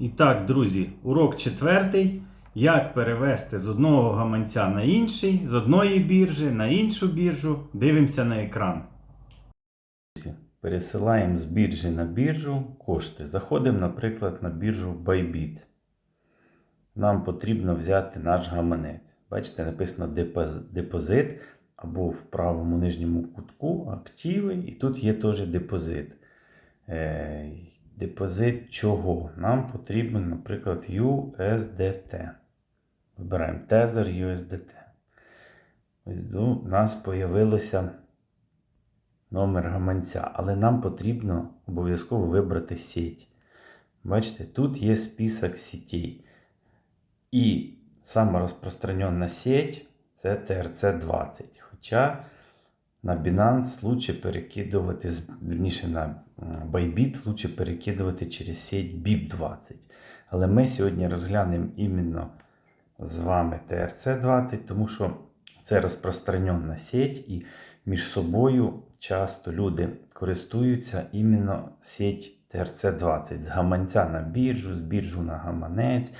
І так, друзі, урок четвертий. Як перевести з одного гаманця на інший, з одної біржі на іншу біржу. Дивимося на екран. Пересилаємо з біржі на біржу кошти. Заходимо, наприклад, на біржу Bybit. Нам потрібно взяти наш гаманець. Бачите, написано депозит або в правому нижньому кутку активи, і тут є теж депозит. Депозит чого? Нам потрібен, наприклад, USDT. Вибираємо Tether USDT. Ну, У нас з'явилося номер гаманця, але нам потрібно обов'язково вибрати сеть. Бачите, тут є список сетей. І сама розпространена сеть це TRC20. Хоча на Binance лучше перекидувати, вірніше на Bybit лучше перекидувати через сеть BIP20. Але ми сьогодні розглянемо іменно з вами TRC20, тому що це розпространена сеть і між собою часто люди користуються іменно сеть TRC20 з гаманця на біржу, з біржу на гаманець,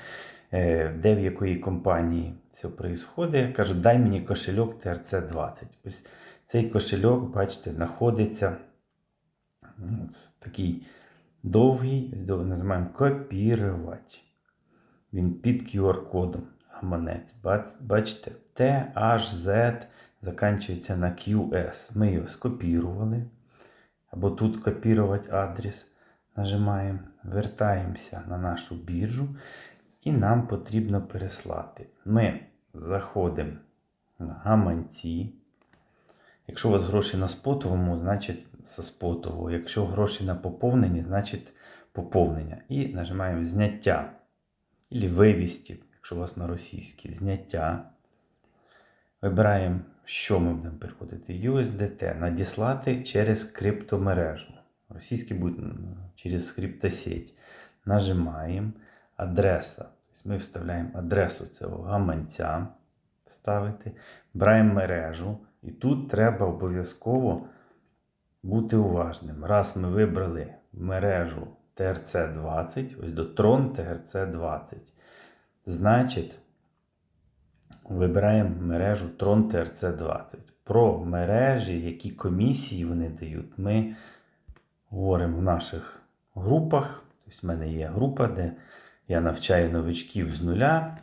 е, де в якої компанії це відбувається. Кажуть, дай мені кошельок TRC20. Ось цей кошельок, бачите, знаходиться ну, ось такий довгий, називаємо копірувати. Він під QR-кодом гаманець. Бачите, T, H, Z закінчується на QS. Ми його скопірували. Або тут копірувати адрес. Нажимаємо, вертаємося на нашу біржу. І нам потрібно переслати. Ми заходимо на гаманці. Якщо у вас гроші на спотовому, значить со спотового. Якщо гроші на поповненні, значить поповнення. І нажимаємо зняття. Или вивести, якщо у вас на російській. Зняття. Вибираємо, що ми будемо переходити. USDT. Надіслати через криптомережу. Російський буде через криптосеть. Нажимаємо. Адреса. Тобто ми вставляємо адресу цього гаманця. Ставити. Браємо мережу. І тут треба обов'язково бути уважним. Раз ми вибрали мережу TRC20, ось до Tron TRC20, значить, вибираємо мережу Tron TRC20. Про мережі, які комісії вони дають, ми говоримо в наших групах. Тобто в мене є група, де я навчаю новичків з нуля.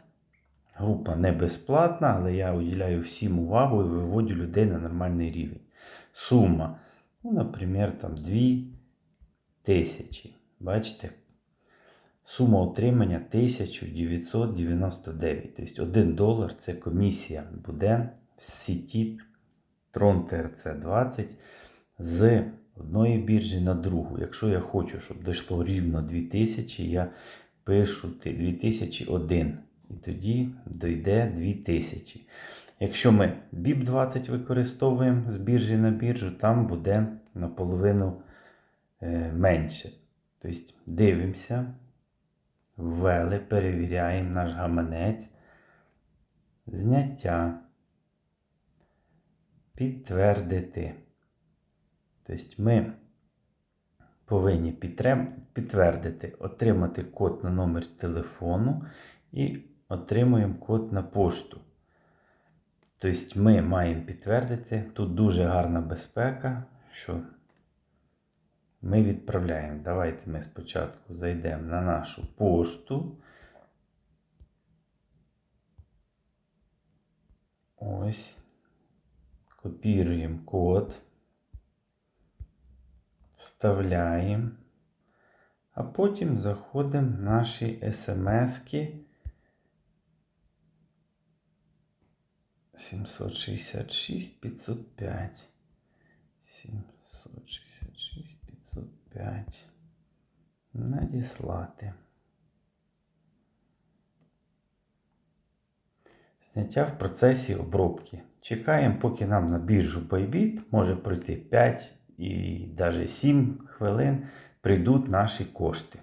Група не безплатна, але я уділяю всім увагу і виводю людей на нормальний рівень. Сума, ну, наприклад, там 2 тисячі. Бачите? Сума отримання 1999. Тобто 1 долар це комісія буде в сіті Tron TRC20 з одної біржі на другу. Якщо я хочу, щоб дійшло рівно 2000, я пишу 2001. І тоді дійде 2000. Якщо ми BIP20 використовуємо з біржі на біржу, там буде наполовину е, менше. Тобто дивимося, ввели, перевіряємо наш гаманець, зняття, підтвердити. Тобто ми повинні підтвердити, отримати код на номер телефону і отримуємо код на пошту. Тобто ми маємо підтвердити, тут дуже гарна безпека, що ми відправляємо. Давайте ми спочатку зайдемо на нашу пошту. Ось. Копіруємо код. Вставляємо. А потім заходимо в наші смски 766 505. 766 505. Надіслати. Зняття в процесі обробки. Чекаємо, поки нам на біржу Bybit може пройти 5 і навіть 7 хвилин прийдуть наші кошти.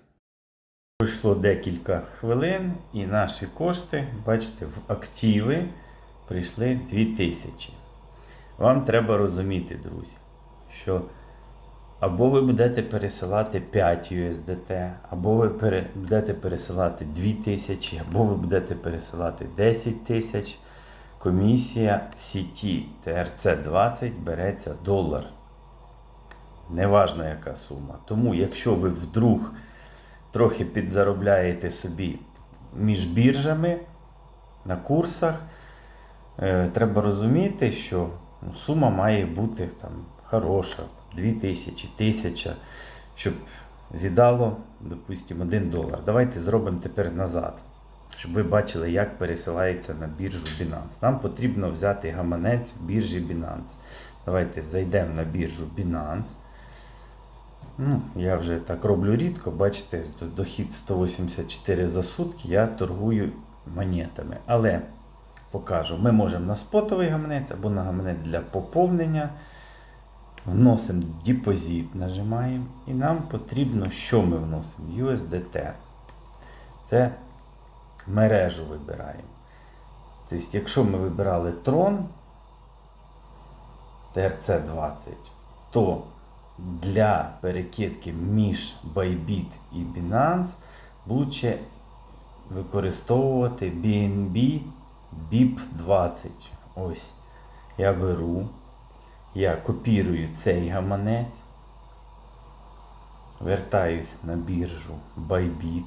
Пройшло декілька хвилин і наші кошти, бачите, в активи прийшли 2000. Вам треба розуміти, друзі, що Або ви будете пересилати 5 USDT, або ви будете пересилати 2000, або ви будете пересилати 10 тисяч. Комісія в сіті TRC20 береться долар. Неважно яка сума. Тому, якщо ви вдруг трохи підзаробляєте собі між біржами на курсах, треба розуміти, що ну, сума має бути там хороша, 2000, 1000, щоб з'їдало, допустимо, 1 долар. Давайте зробимо тепер назад, щоб ви бачили, як пересилається на біржу Binance. Нам потрібно взяти гаманець в біржі Binance. Давайте зайдемо на біржу Binance. Ну, я вже так роблю рідко, бачите, дохід 184 за сутки, я торгую монетами. Але покажу, ми можемо на спотовий гаманець або на гаманець для поповнення. Вносимо депозит, нажимаємо. І нам потрібно, що ми вносимо? USDT. Це мережу вибираємо. Тобто, якщо ми вибирали Tron TRC20, то для перекидки між Bybit і Binance лучше використовувати BNB BIP20. Ось. Я беру, я копірую цей гаманець, вертаюсь на біржу Bybit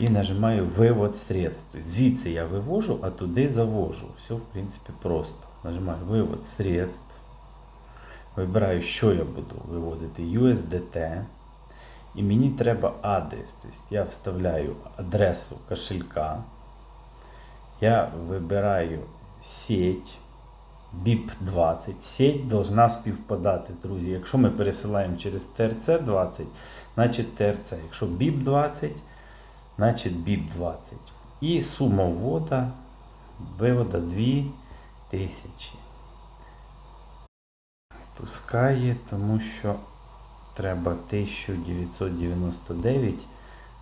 і нажимаю вивод средств. Звідси я вивожу, а туди завожу. Все, в принципі, просто. Нажимаю вивод средств. Вибираю, що я буду виводити USDT. І мені треба адрес. Тобто я вставляю адресу кошелька. Я вибираю сеть BIP20. Сеть должна співпадати, друзі. Якщо ми пересилаємо через TRC20, значить TRC. Якщо BIP20, значить BIP20. І сума ввода, вивода 2000 пускає, тому що треба 1999.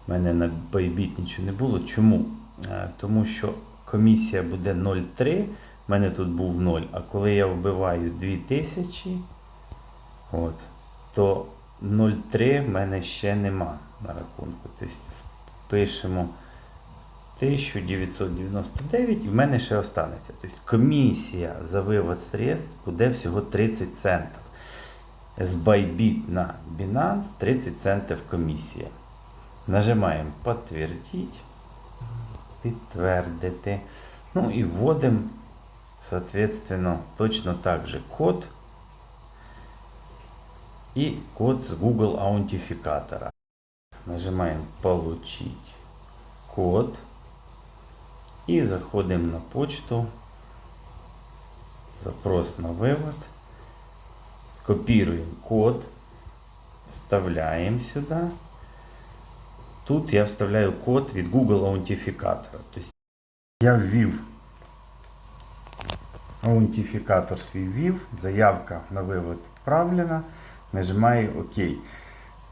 У мене на Bybit нічого не було. Чому? Е, Тому що комісія буде 0,3, в мене тут був 0. А коли я вбиваю 2000, от, то 0,3 в мене ще нема на рахунку. Тобто пишемо 1999 і в мене ще останеться. Тобто комісія за вивод средств буде всього 30 центів. З Bybit на Binance 30 центів комісія. Нажимаємо підтвердити, підтвердити. Ну і вводимо, соответственно, точно так же код і код з Google аутентификатора. Нажимаем получить код и заходим на почту. Запрос на вывод. Копируем код. Вставляем сюда. Тут я вставляю код від Google аутентификатора. То есть я ввів аутентификатор свій ввів, заявка на вивод відправлена. Нажимаю ОК.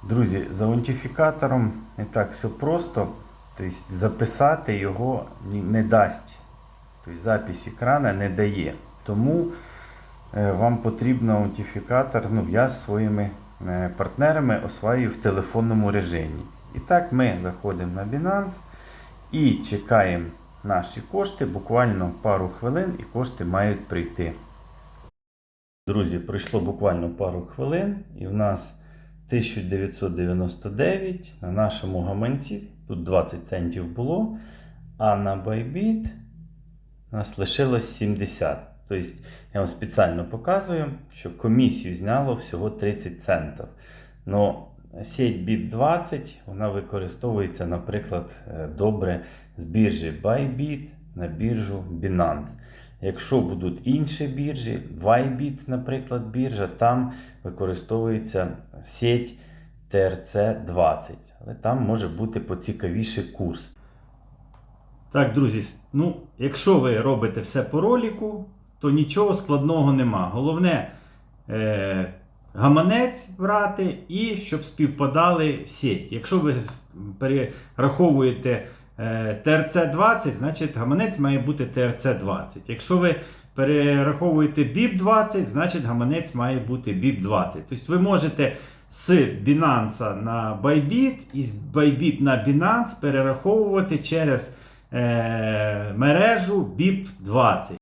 Друзі, з аутентифікатором не так все просто. Тобто записати його не дасть. Тобто запись екрана не дає. Тому е, вам потрібно аутентифікатор. Ну, я з своїми е, партнерами осваюю в телефонному режимі. І так ми заходимо на Binance і чекаємо наші кошти. Буквально пару хвилин і кошти мають прийти. Друзі, пройшло буквально пару хвилин, і в нас 1999 на нашому гаманці. Тут 20 центів було, а на Bybit у нас лишилось 70. Тобто, я вам спеціально показую, що комісію зняло всього 30 центів. Но сеть BIP20 вона використовується, наприклад, е, добре з біржі Bybit на біржу Binance. Якщо будуть інші біржі, Bybit, наприклад, біржа, там використовується сеть TRC20. Але там може бути поцікавіший курс. Так, друзі, ну, якщо ви робите все по роліку, то нічого складного нема. Головне е, гаманець брати і щоб співпадали сеть. Якщо ви перераховуєте е, TRC20, значить гаманець має бути TRC20. Якщо ви перераховуєте BIP20, значить гаманець має бути BIP20. Тобто ви можете з Binance на Bybit і з Bybit на Binance перераховувати через е, мережу BIP20.